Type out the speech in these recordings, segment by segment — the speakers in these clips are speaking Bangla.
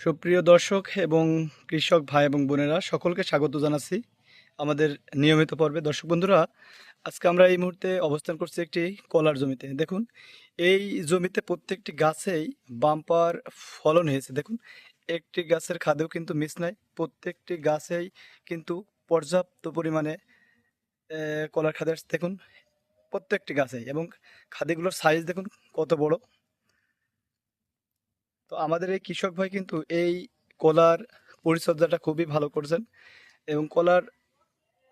সুপ্রিয় দর্শক এবং কৃষক ভাই এবং বোনেরা, সকলকে স্বাগত জানাচ্ছি আমাদের নিয়মিত পর্বে। দর্শক বন্ধুরা, আজকে আমরা এই মুহূর্তে অবস্থান করছি একটি কলার জমিতে। দেখুন, এই জমিতে প্রত্যেকটি গাছেই বাম্পার ফলন হয়েছে। দেখুন, একটি গাছের খাদেও কিন্তু মিস নাই, প্রত্যেকটি গাছেই কিন্তু পর্যাপ্ত পরিমাণে কলার খাদে দেখুন, প্রত্যেকটি গাছেই এবং খাদেগুলোর সাইজ দেখুন কত বড়। তো আমাদের এই কৃষক ভাই কিন্তু এই কলার পরিচর্যাটা খুবই ভালো করছেন এবং কলার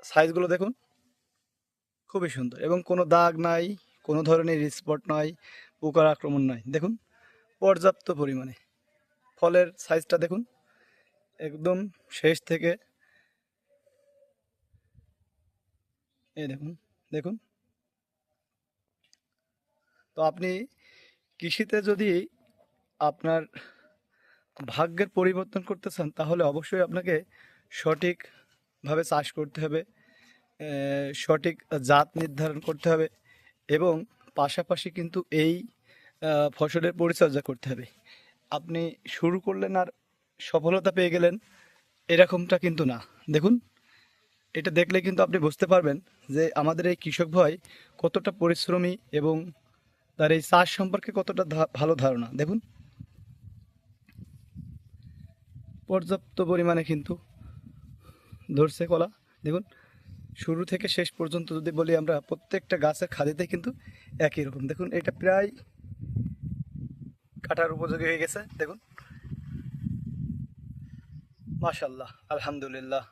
সাইজগুলো দেখুন, খুবই সুন্দর এবং কোনো দাগ নাই, কোনো ধরনের স্পট নয় পোকার আক্রমণ নাই। দেখুন, পর্যাপ্ত পরিমাণে। ফলের সাইজটা দেখুন, একদম শেষ থেকে এই দেখুন দেখুন। তো আপনি কৃষিতে যদি আপনার ভাগ্যের পরিবর্তন করতে চান, তাহলে অবশ্যই আপনাকে সঠিকভাবে চাষ করতে হবে সঠিক জাত নির্ধারণ করতে হবে এবং পাশাপাশি কিন্তু এই ফসলের পরিচর্যা করতে হবে। আপনি শুরু করলেন আর সফলতা পেয়ে গেলেন, এরকমটা কিন্তু না। দেখুন, এটা দেখলে কিন্তু আপনি বুঝতে পারবেন যে আমাদের এই কৃষক ভাই কতটা পরিশ্রমী এবং তার এই চাষ সম্পর্কে কতটা ভালো ধারণা। দেখুন পর্যাপ্ত পরিমাণে কিন্তু ধরছে কলা। দেখুন, শুরু থেকে শেষ পর্যন্ত যদি বলি আমরা, প্রত্যেকটা গাছের খাদিতে কিন্তু একই রকম। দেখুন, এটা প্রায় কাটার উপযোগী হয়ে গেছে। দেখুন। মাশাল্লাহ আলহামদুলিল্লাহ।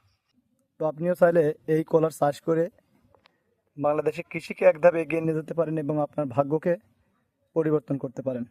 তো আপনিও চাইলে এই কলার চাষ করে বাংলাদেশের কৃষিকে এক ধাপে এগিয়ে নিয়ে যেতে পারেন এবং আপনার ভাগ্যকে পরিবর্তন করতে পারেন।